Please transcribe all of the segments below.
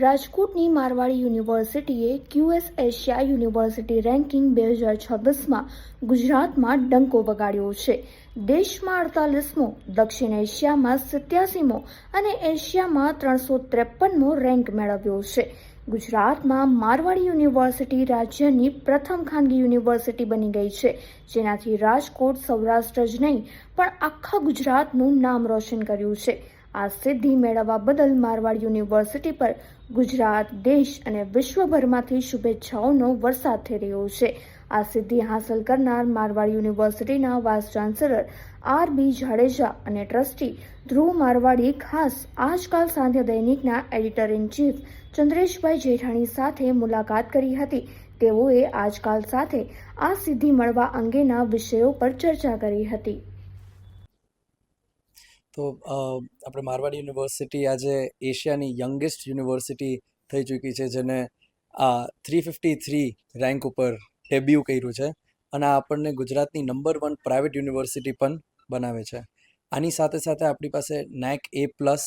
રાજકોટની મારવાડી યુનિવર્સિટીએ QS Asia university ranking બે હજાર છવ્વીસમાં ગુજરાતમાં ડંકો વગાડ્યો છે. દેશમાં અડતાલીસમો, દક્ષિણ એશિયામાં સિત્યાસીમો અને એશિયામાં ત્રણસો ત્રેપનમો રેન્ક મેળવ્યો છે. ગુજરાતમાં મારવાડી યુનિવર્સિટી રાજ્યની પ્રથમ ખાનગી યુનિવર્સિટી બની ગઈ છે, જેનાથી રાજકોટ સૌરાષ્ટ્ર જ નહીં, પણ આખા ગુજરાતનું નામ રોશન કર્યું છે. આ સિદ્ધિ મેળવવા બદલ મારવાડ યુનિવર્સિટી પર ગુજરાત, દેશ અને વિશ્વભરમાંથી શુભેચ્છાઓનો વરસાદ થઈ રહ્યો છે. આ સિદ્ધિ હાંસલ કરનાર મારવાડ યુનિવર્સિટીના vice chancellor R B Jadeja અને ટ્રસ્ટી ધ્રુવ મારવાડી ખાસ આજકાલ સાંધ્ય દૈનિકના editor in chief Chandreshbhai Jethani સાથે મુલાકાત કરી હતી. તેઓએ આજકાલ સાથે આ સિદ્ધિ મળવા અંગેના વિષયો પર ચર્ચા કરી હતી. તો આપણે મારવાડી યુનિવર્સિટી આજે એશિયાની યંગેસ્ટ યુનિવર્સિટી થઈ ચૂકી છે, જેને આ થ્રી ફિફ્ટી થ્રી રેન્ક ઉપર ડેબ્યુ કર્યું છે અને આ આપણને ગુજરાતની નંબર વન પ્રાઇવેટ યુનિવર્સિટી પણ બનાવે છે. આની સાથે સાથે આપણી પાસે NAAC A plus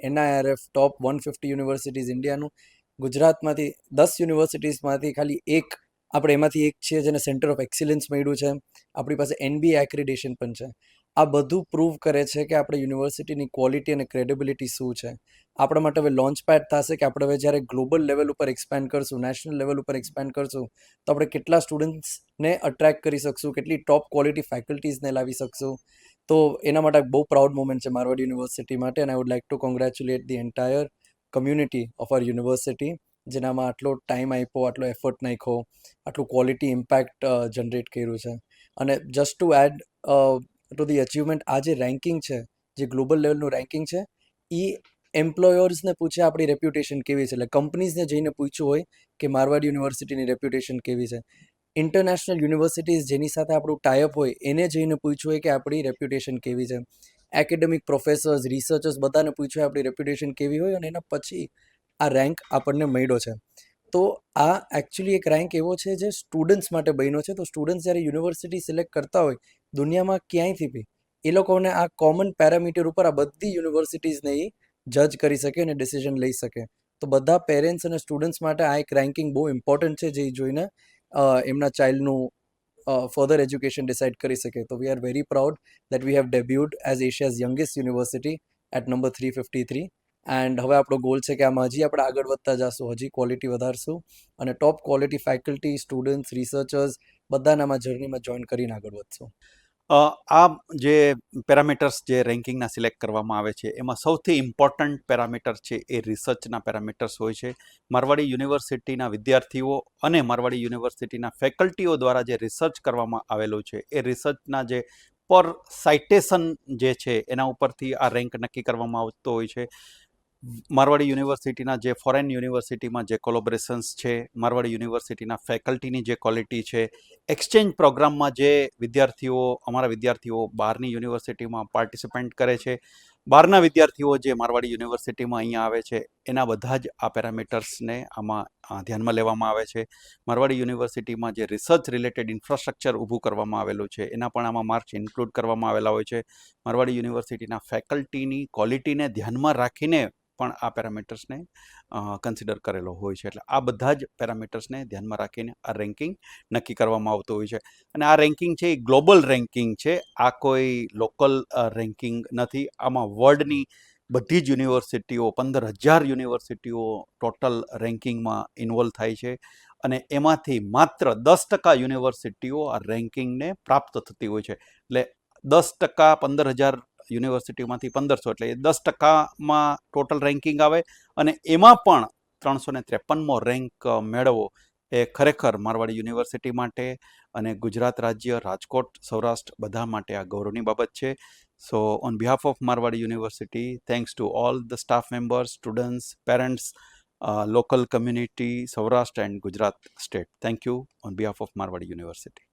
NIRF top one fifty universities ઇન્ડિયાનું, ગુજરાતમાંથી દસ યુનિવર્સિટીઝમાંથી ખાલી એક આપણે એમાંથી એક છે જેને સેન્ટર ઓફ એક્સિલન્સ મળ્યું છે. આપણી પાસે એનબી એક્રિડેશન પણ છે. આ બધું પ્રૂવ કરે છે કે આપણે યુનિવર્સિટીની ક્વોલિટી અને ક્રેડિબિલિટી શું છે. આપણા માટે હવે લોન્ચ પેડ થશે કે આપણે હવે જ્યારે ગ્લોબલ લેવલ ઉપર એક્સપેન્ડ કરશું નેશનલ લેવલ ઉપર એક્સપેન્ડ કરશું, તો આપણે કેટલા સ્ટુડન્ટ્સને અટ્રેક્ટ કરી શકશું, કેટલી ટોપ ક્વોલિટી ફેકલ્ટીઝને લાવી શકશું. તો એના માટે બહુ પ્રાઉડ મોમેન્ટ છે મારવાડ યુનિવર્સિટી માટે અને I would like to congratulate the entire community of our university જેનામાં આટલો ટાઈમ આપ્યો, આટલો એફર્ટ નાખ્યો, આટલું ક્વોલિટી ઇમ્પેક્ટ જનરેટ કર્યું છે. અને just to add to the achievement આ જે રેન્કિંગ છે, જે ગ્લોબલ લેવલનું રેન્કિંગ છે, એ એમ્પ્લોયર્સને પૂછે આપણી રેપ્યુટેશન કેવી છે. એટલે કંપનીઝને જઈને પૂછ્યું હોય કે મારવાડ યુનિવર્સિટીની રેપ્યુટેશન કેવી છે. ઇન્ટરનેશનલ યુનિવર્સિટીઝ જેની સાથે આપણું ટાઈઅપ હોય, એને જઈને પૂછ્યું હોય કે આપણી રેપ્યુટેશન કેવી છે. એકેડેમિક પ્રોફેસર્સ રિસર્ચર્સ બધાને પૂછ્યું હોય આપણી રેપ્યુટેશન કેવી હોય અને એના પછી આ રેન્ક આપણને મળ્યો છે. તો આ એકચ્યુઅલી એક રેન્ક એવો છે જે સ્ટુડન્ટ્સ માટે બન્યો છે. તો સ્ટુડન્ટ્સ જ્યારે યુનિવર્સિટી સિલેક્ટ કરતા હોય, દુનિયામાં ક્યાંયથી બી, એ લોકોને આ કોમન પેરામીટર ઉપર આ બધી યુનિવર્સિટીઝને એ જજ કરી શકે અને ડિસિઝન લઈ શકે. તો બધા પેરેન્ટ્સ અને સ્ટુડન્ટ્સ માટે આ એક રેન્કિંગ બહુ ઇમ્પોર્ટન્ટ છે જે જોઈને એમના ચાઇલ્ડનું ફર્ધર એજ્યુકેશન ડિસાઇડ કરી શકે. તો we are very proud that we have debuted as Asia's youngest university at number three fifty three and હવે આપણો ગોલ છે કે આમાં હજી આપણે આગળ વધતા જશું, હજી ક્વોલિટી વધારશું અને top quality faculty students researchers બધાને આમાં જર્નીમાં જોઈન કરીને આગળ વધશું. આ જે પેરામીટર્સ જે રેન્કિંગના સિલેક્ટ કરવામાં આવે છે, એમાં સૌથી ઇમ્પોર્ટન્ટ પેરામીટર છે એ રિસર્ચના પેરામીટર્સ હોય છે. મારવાડી યુનિવર્સિટીના વિદ્યાર્થીઓ અને મારવાડી યુનિવર્સિટીના ફેકલ્ટીઓ દ્વારા જે રિસર્ચ કરવામાં આવેલું છે, એ રિસર્ચના જે પર સાઇટેશન જે છે, એના ઉપરથી આ રેન્ક નક્કી કરવામાં આવતો હોય છે. મારવાડી યુનિવર્સિટીના જે ફોરેન યુનિવર્સિટીમાં જે કોલોબરેશન્સ છે, મારવાડી યુનિવર્સિટીના ફેકલ્ટીની જે ક્વોલિટી છે એક્સચેન્જ પ્રોગ્રામમાં જે વિદ્યાર્થીઓ, અમારા વિદ્યાર્થીઓ બહારની યુનિવર્સિટીમાં પાર્ટિસિપેન્ટ કરે છે, બહારના વિદ્યાર્થીઓ જે મારવાડી યુનિવર્સિટીમાં અહીંયા આવે છે, એના બધા જ આ પેરામીટર્સને આમાં ધ્યાનમાં લેવામાં આવે છે. મારવાડી યુનિવર્સિટીમાં જે રિસર્ચ રિલેટેડ ઇન્ફ્રાસ્ટ્રક્ચર ઊભું કરવામાં આવેલું છે, એના પણ આમાં માર્ક્સ ઇન્ક્લુડ કરવામાં આવેલા હોય છે. મારવાડી યુનિવર્સિટીના ફેકલ્ટીની ક્વોલિટીને ધ્યાનમાં રાખીને પણ આ પેરામીટર્સને કન્સિડર કરેલો હોય છે. એટલે આ બધા જ પેરામીટર્સને ધ્યાનમાં રાખીને આ રેન્કિંગ નક્કી કરવામાં આવતું હોય છે. અને આ રેન્કિંગ છે એ ગ્લોબલ રેન્કિંગ છે. આ કોઈ લોકલ રેન્કિંગ નથી. આમાં વર્લ્ડની બધી જ યુનિવર્સિટીઓ પંદર હજાર યુનિવર્સિટીઓ ટોટલ રેન્કિંગમાં ઇન્વોલ્વ થાય છે. અને એમાંથી માત્ર દસ ટકા યુનિવર્સિટીઓ આ રેન્કિંગને પ્રાપ્ત થતી હોય છે. એટલે દસ ટકા, પંદર હજાર યુનિવર્સિટીમાંથી પંદરસો એટલે એ દસ ટકામાં ટોટલ રેન્કિંગ આવે અને એમાં પણ ત્રણસો ને ત્રેપનમો રેન્ક મેળવવો એ ખરેખર મારવાડી યુનિવર્સિટી માટે અને ગુજરાત રાજ્ય, રાજકોટ, સૌરાષ્ટ્ર બધા માટે આ ગૌરવની બાબત છે. So on behalf of Marwadi university thanks to all the staff members students parents local community Saurashtra and Gujarat state thank you on behalf of Marwadi university.